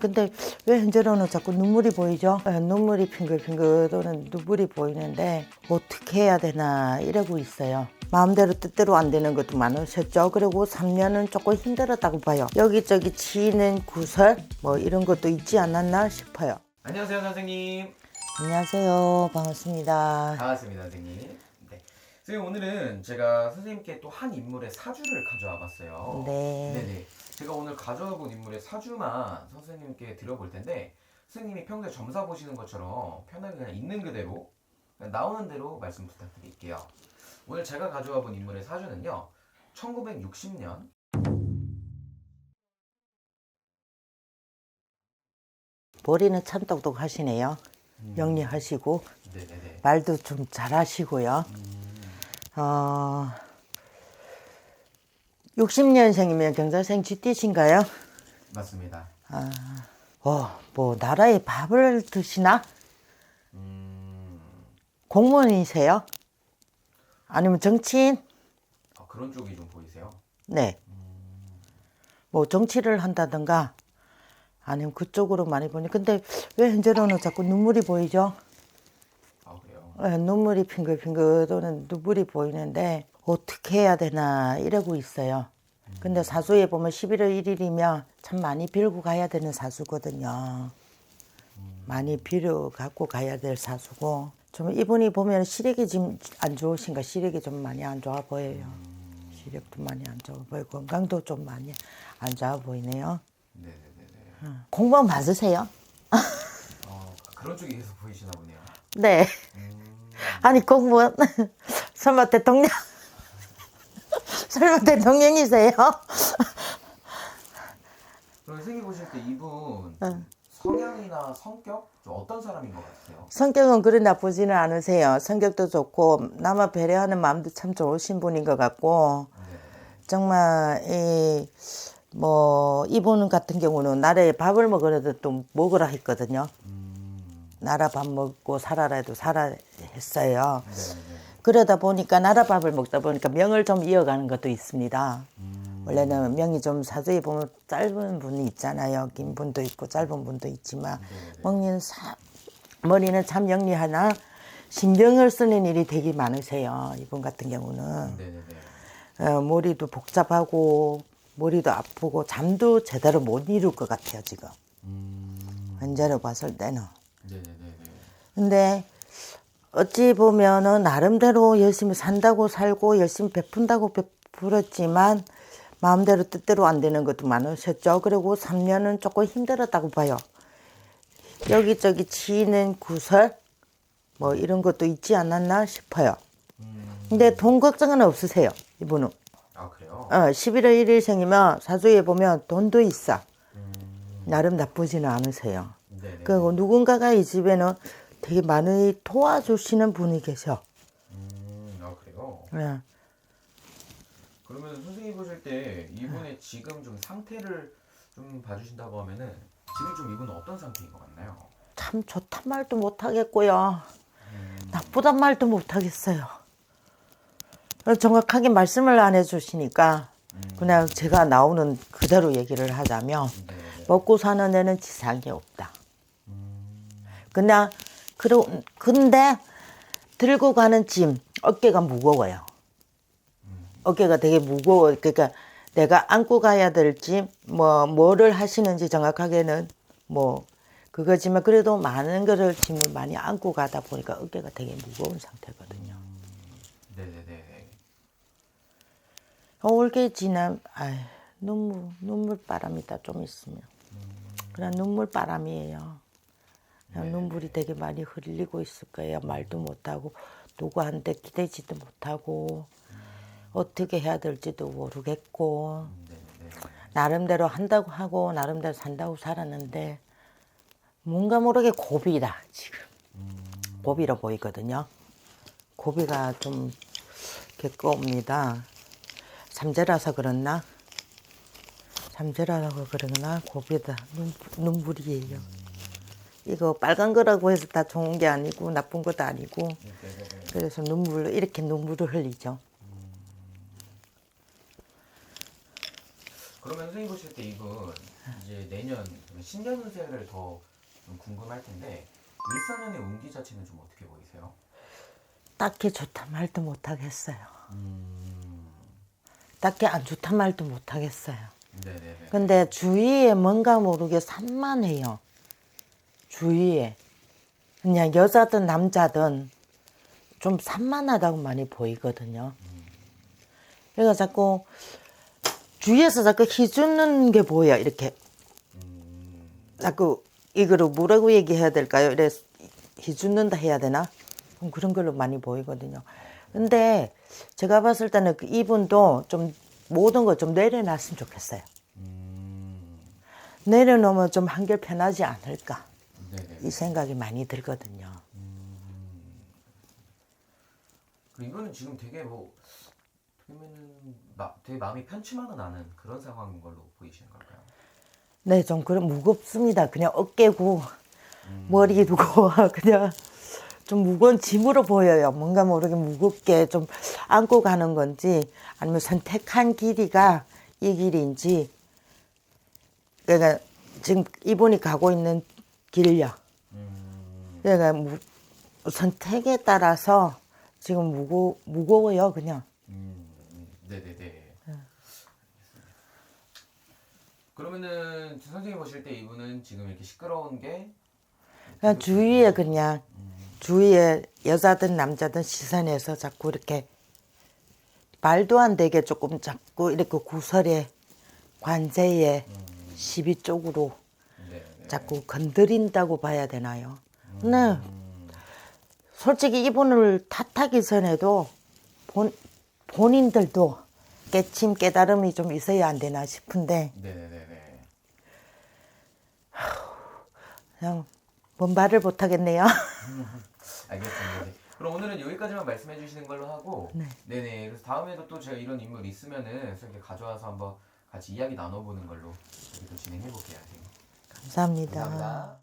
근데 왜 현재로는 자꾸 눈물이 보이죠? 예, 눈물이 핑글핑글 도는 눈물이 보이는데 어떻게 해야 되나 이러고 있어요. 마음대로 뜻대로 안 되는 것도 많으셨죠. 그리고 3년은 조금 힘들었다고 봐요. 여기저기 치이는 구설 뭐 이런 것도 있지 않았나 싶어요. 안녕하세요 선생님 안녕하세요. 반갑습니다. 반갑습니다 선생님 네. 선생님 오늘은 제가 선생님께 또 한 인물의 사주를 가져와 봤어요 네. 네네 제 가 가져와 본 인물의 사주만 선생님께 드려볼 텐데 선생님이 평소에 점사 보시는 것처럼 편하게 그냥 있는 그대로 그냥 나오는 대로 말씀 부탁드릴게요 오늘 제가 가져와 본 인물의 사주는요 1960년 머리는 참 똑똑하시네요. 영리하시고 네네네 말도 좀 잘하시고요. 음, 어, 60년생이면 경자생 GT신가요? 맞습니다 어, 뭐 나라의 밥을 드시나? 음, 공무원이세요? 아니면 정치인? 아, 그런 쪽이 좀 보이세요? 네. 뭐 정치를 한다든가 아니면 그쪽으로 많이 보니 근데 왜 현재로는 자꾸 눈물이 보이죠? 아 그래요? 예, 눈물이 핑글핑글 도는 눈물이 보이는데 어떻게 해야 되나 이러고 있어요. 근데 사주에 보면 11월 1일이면 참 많이 빌고 가야 되는 사주거든요. 많이 빌어 갖고 가야 될 사주고 좀 이분이 보면 시력이 지금 안 좋으신가 시력이 좀 많이 안 좋아 보여요. 시력도 많이 안 좋아 보이고 건강도 좀 많이 안 좋아 보이네요. 네네네네 공부원 맞으세요? 어, 그런 쪽이 계속 보이시나 보네요. 네. 음, 아니 공무원 설마 대통령 설마 대통령이세요? 그럼 선생님 보실 때 이분 응. 성향이나 성격 좀 어떤 사람인 것 같으세요? 성격은 그리 나쁘지는 않으세요. 성격도 좋고 남을 배려하는 마음도 참 좋으신 분인 것 같고 네. 정말 이 뭐 이분 같은 경우는 나라에 밥을 먹으라도 또 먹으라 했거든요. 음, 나라 밥 먹고 살아라 해도 살아 했어요. 네 네. 그러다 보니까 나라 밥을 먹다 보니까 명을 좀 이어가는 것도 있습니다. 음, 원래는 명이 좀 사주에 보면 짧은 분이 있잖아요. 긴 분도 있고 짧은 분도 있지만 네네. 먹는 사, 머리는 참 영리하나 신경을 쓰는 일이 되게 많으세요. 이분 같은 경우는 네네네. 어, 머리도 복잡하고 머리도 아프고 잠도 제대로 못 이룰 것 같아요 지금 음, 현재로 봤을 때는. 네네네. 근데 어찌 보면은 나름대로 열심히 산다고 살고 열심히 베푼다고 베풀었지만 마음대로 뜻대로 안 되는 것도 많으셨죠. 그리고 3년은 조금 힘들었다고 봐요. 여기저기 치이는 구설 뭐 이런 것도 있지 않았나 싶어요. 음, 근데 돈 걱정은 없으세요. 이분은. 아 그래요? 어, 11월 1일 생이면 사주에 보면 돈도 있어. 음, 나름 나쁘지는 않으세요. 네네. 그리고 누군가가 이 집에는 되게 많이 도와주시는 분이 계셔. 음, 아 그래요? 예. 그러면 선생님 보실 때 이분의 지금 좀 상태를 좀 봐주신다고 하면은 지금 좀 이분은 어떤 상태인 것 같나요? 참 좋단 말도 못 하겠고요. 나쁘단 말도 못 하겠어요. 정확하게 말씀을 안 해주시니까 그냥 제가 나오는 그대로 얘기를 하자면 네네. 먹고 사는 데는 지장이 없다. 그냥 그러 근데 들고 가는 짐 어깨가 무거워요. 어깨가 되게 무거워. 그러니까 내가 안고 가야 될지 뭐 뭐를 하시는지 정확하게는 뭐 그거지만 그래도 많은 거를 짐을 많이 안고 가다 보니까 어깨가 되게 무거운 상태거든요. 네네네. 어, 올게 지난 아 눈물 눈물 바람이다 좀 있으면 그냥 눈물 바람이에요. 그냥 눈물이 되게 많이 흘리고 있을 거예요. 말도 못하고 누구한테 기대지도 못하고 어떻게 해야 될지도 모르겠고 네네네. 나름대로 한다고 하고 나름대로 산다고 살았는데 뭔가 모르게 고비다 지금 고비로 보이거든요. 고비가 좀 겪어옵니다. 삼재라서 그렇나? 삼재라서 그러나 고비다 눈, 눈물이에요. 이거 빨간 거라고 해서 다 좋은 게 아니고 나쁜 것도 아니고. 그래서 눈물로 이렇게 눈물을 흘리죠. 그러면 선생님 보실 때 이분 이제 내년 신년 운세를 더좀 궁금할 텐데 일사년의 운기 자체는 좀 어떻게 보이세요? 딱히 좋다 말도 못 하겠어요. 음, 딱히 안 좋다 말도 못 하겠어요. 네네네. 근데 주위에 뭔가 모르게 산만해요. 주위에. 그냥 여자든 남자든 좀 산만하다고 많이 보이거든요. 그러니까 자꾸 주위에서 자꾸 희주는 게 보여, 이렇게. 음, 자꾸 이거를 뭐라고 얘기해야 될까요? 이래 희주는다 해야 되나? 좀 그런 걸로 많이 보이거든요. 근데 제가 봤을 때는 그 이분도 좀 모든 걸 좀 내려놨으면 좋겠어요. 음, 내려놓으면 좀 한결 편하지 않을까 네네. 이 생각이 많이 들거든요. 그리고 이거는 지금 되게 뭐 그러면은 마, 되게 마음이 편치만은 않은 그런 상황인 걸로 보이시는 걸까요? 네, 좀 그런 무겁습니다. 그냥 어깨고 머리 두고 그냥 좀 무거운 짐으로 보여요. 뭔가 모르게 무겁게 좀 안고 가는 건지 아니면 선택한 길이가 이 길인지 그러니까 지금 이분이 가고 있는 길요. 음, 그러니까 무, 선택에 따라서 지금 무거 무거워요, 그냥. 음, 네네네. 그러면은 선생님 보실 때 이분은 지금 이렇게 시끄러운 게 그냥 주위에 그냥 주위에 여자든 남자든 시선에서 자꾸 이렇게 말도 안 되게 조금 자꾸 이렇게 구설에 관제에 시비 쪽으로. 자꾸 건드린다고 봐야 되나요? 네. 솔직히 이분을 탓하기 전에도 본, 본인들도 깨침 깨달음이 좀 있어야 안 되나 싶은데 네네네. 그냥 뭔 말을 못 하겠네요. 알겠습니다. 네. 그럼 오늘은 여기까지만 말씀해 주시는 걸로 하고 네. 네네. 그래서 다음에도 또 제가 이런 인물 있으면은 이렇게 가져와서 한번 같이 이야기 나눠보는 걸로 여기도 진행해 볼게요. 감사합니다. 감사합니다.